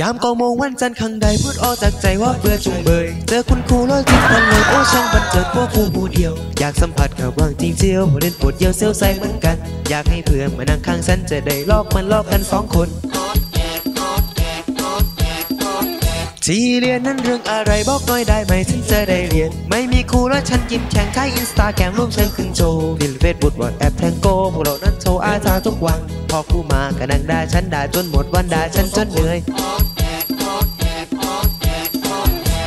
ยามเก้าโมงวันจันทร์ข้างใดพูดออกจากใจว่าเบื่อจุงเบย เจอคุณครูแล้วทิ้งกันเลยโอ้ช่างบันเจิดพวกครูผู้เดียว อยากสัมผัสกับว่างจริงเจียวเล่นปวดเยี่ยวเซลใส่เหมือนกัน อยากให้เพื่อนมานั่งข้างฉันจะได้ลอกมันลอกกันสองคน ที่เรียนนั้นเรื่องอะไรบอกหน่อยได้ไหมฉันจะได้เรียน ไม่มีครูแล้วฉันยิ้มแข่งใช้อินสตาแกรมรูปฉันขึ้นโชว์ฟิลเฟซบุ๊กวอทแอปแทงโก้พวกเรานั้นโชว์อาซาทุกวันพอครูมาก็นั่งด่าฉันด่าจนหมดวันด่าฉันจนเหนื่อย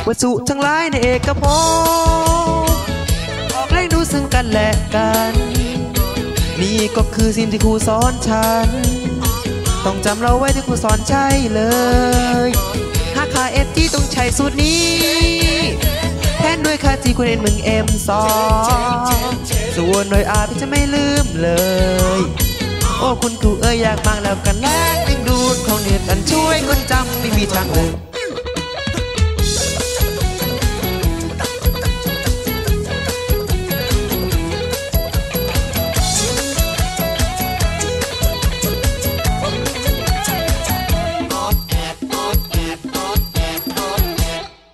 วัตถุทั้งหลายในเอกภพออกแรงดูซึ่งกันและกัน นี่ก็คือสิ่งที่ครูสอนฉัน ต้องจำเราไว้ที่ครูสอนใช่เลย ค่าเอฟที่ต้องใช้สูตรนี้ แทนด้วยค่าที่คุณเอ็นมึงเอ็มสองส่วนโดยอาพี่จะไม่ลืมเลย โอ้คุณครูเอ้ยอยากมากแล้วกันแลกดึงดูดของเน็ตอันช่วยคนจำไม่มีทางเลย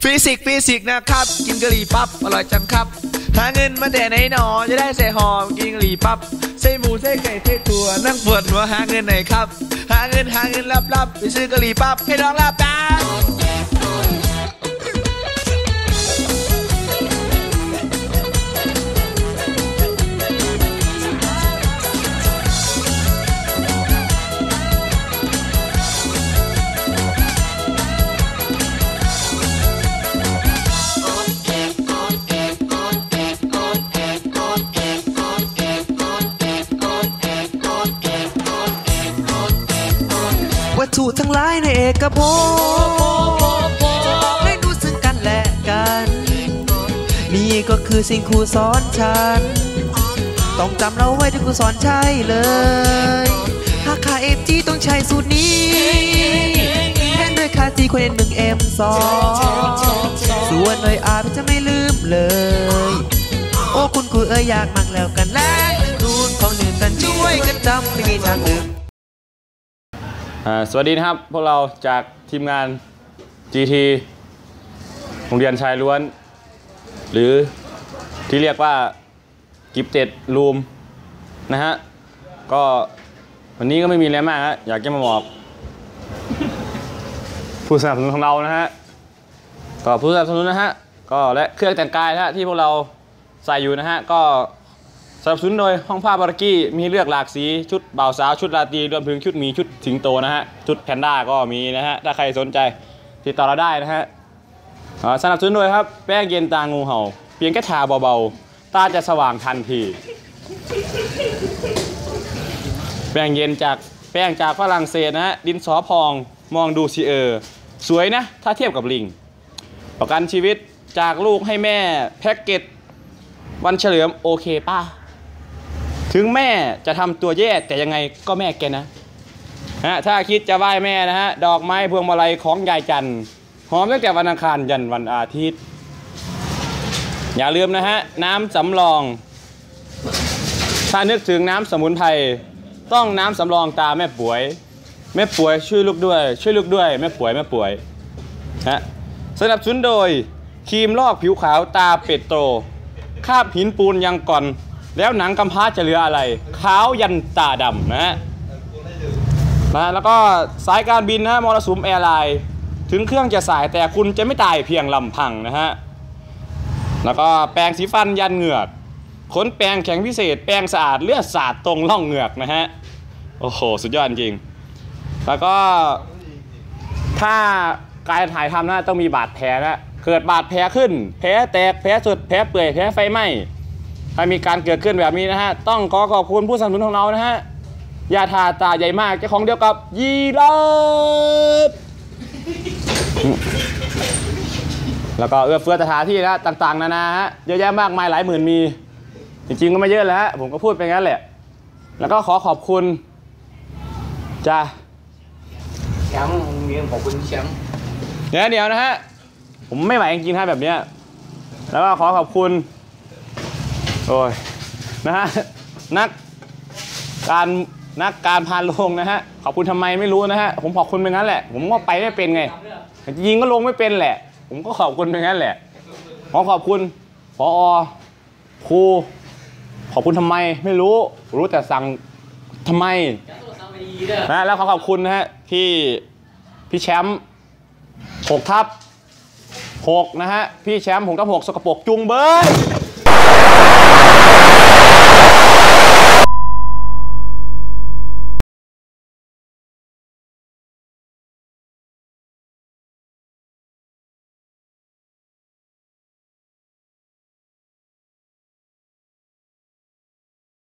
ฟิสิกส์ฟิสิกส์นะครับ กินกะหรี่ปั๊บอร่อยจังครับ หาเงินมาแต่ไหนหนอจะได้ใส่หอมกินกะหรี่ปั๊บใส่หมูใส่ไก่ใส่ถั่วนั่งปวดหัวหาเงินไหนครับ หาเงินหาเงินรับรับไปซื้อกะหรี่ปั๊บให้น้องรับตา วัตถุทั้งหลายในเอกภพให้ดูซึ่งกันและกัน นี่ก็คือสิ่งครูสอนฉัน ต้องจำเราไว้ที่ครูสอนใช่เลยหากค่าเอฟจีต้องใช้สูตรนี้แทนด้วยค่าจีควรเอ็นหนึ่งเอ็มสองส่วนเลยอาพี่จะไม่ลืมเลย โอ้คุณครูเอ้ยอยากมั่งแล้วกันแล้วดูดของหนึ่งกันช่วยกันจำไม่มีทางลืมอ่า สวัสดีนะครับ พวกเราจากทีมงาน GT โรงเรียนชายล้วน หรือที่เรียกว่ากิฟเต็ดรูมนะฮะ ก็วันนี้ก็ไม่มีอะไรมากฮะอยากจะมาบอก ผู้สนับสนุนของเรานะฮะก็ผู้สนับสนุนนะฮะก็และเครื่องแต่งกายนะฮะที่พวกเราใส่อยู่นะฮะก็ นับสนุนโดยห้องผ้าบารากี้มีเลือกหลากสีชุดบ่าวสาวชุดราตรีรวมถึงชุดหมีชุดสิงโตนะฮะชุดแพนด้าก็มีนะฮะถ้าใครสนใจติดต่อเราได้นะฮะสนับสนุนโดยครับแป้งเย็นตางูเห่า เพียงแค่ทาเบาๆ ตาจะสว่างทันที แป้งเย็นจากแป้งจากฝรั่งเศสนะฮะดินสอพองมองดูสิเออสวยนะถ้าเทียบกับลิง ประกันชีวิตจากลูกให้แม่แพ็กเกจวันเฉลิมโอเคป้า ถึงแม่จะทำตัวแย่แต่ยังไงก็แม่แกนะฮะถ้าคิดจะไหว้แม่นะฮะดอกไม้พวงมาลัยของยายจันทร์หอมตั้งแต่วันอังคารยันวันอาทิตย์ อย่าลืมนะฮะน้ำสำรอง ถ้านึกถึงน้ำสมุนไพรต้องน้ำสำรองตาแม่ป่วย แม่ป่วยช่วยลูกด้วย ช่วยลูกด้วยแม่ป่วยแม่ป่วยฮะสนับสนุนโดยครีมลอกผิวขาวตาเป็ดโตคาบหินปูนยังก่อน แล้วหนังกำพร้าจะเหลืออะไรขาวยันตาดำนะฮะนะแล้วก็สายการบินนะฮะมรสุมแอร์ไลน์ถึงเครื่องจะสายแต่คุณจะไม่ตายเพียงลำพังนะฮะแล้วก็แปรงสีฟันยันเหงือกขนแปรงแข็งพิเศษ แปรงสะอาดเลือดสาดตรงร่องเหงือกนะฮะโอ้โหสุดยอดจริง แล้วก็ถ้าการถ่ายทำนะต้องมีบาดแผลนะเกิดบาดแผลขึ้น แผลแตกแผลสุดแผลเปื่อยแผลไฟไหม้ ถ้ามีการเกิดขึ้นแบบนี้นะฮะ ต้องขอขอบคุณผู้สนับสนุนของเรานะฮะยาทาตาใหญ่มากเจ้าของเดียวกับยีราฟแล้วก็เอื้อเฟื้อสถานที่นะต่างๆ นานาฮะเยอะแยะมากมายหลายหมื่นมี จริงๆก็ไม่เยอะแล้วฮะผมก็พูดไปงั้นแหละ แล้วก็ขอขอบคุณจ้าแชมป์โรงเรียนขอบคุณแชมป์เดี๋ยวเดี๋ยวนะฮะ ผมไม่ไหวจริงๆฮะแบบเนี้ย แล้วก็ขอขอบคุณ โอ้ยนะฮะนักการนักการพานลงนะฮะขอบคุณทำไมไม่รู้นะฮะผมขอบคุณไปงั้นแหละ ผมก็ไปไม่เป็นไง ยิงก็ลงไม่เป็นแหละ ผมก็ขอบคุณไปงั้นแหละขอขอบคุณพอครูขอบคุณทำไมไม่รู้ รู้แต่สั่งทำไมนะแล้วขอขอบคุณนะฮะที่พี่แชมป์หกทับหกนะฮะพี่แชมป์หกทับหกสกปรกจุงเบย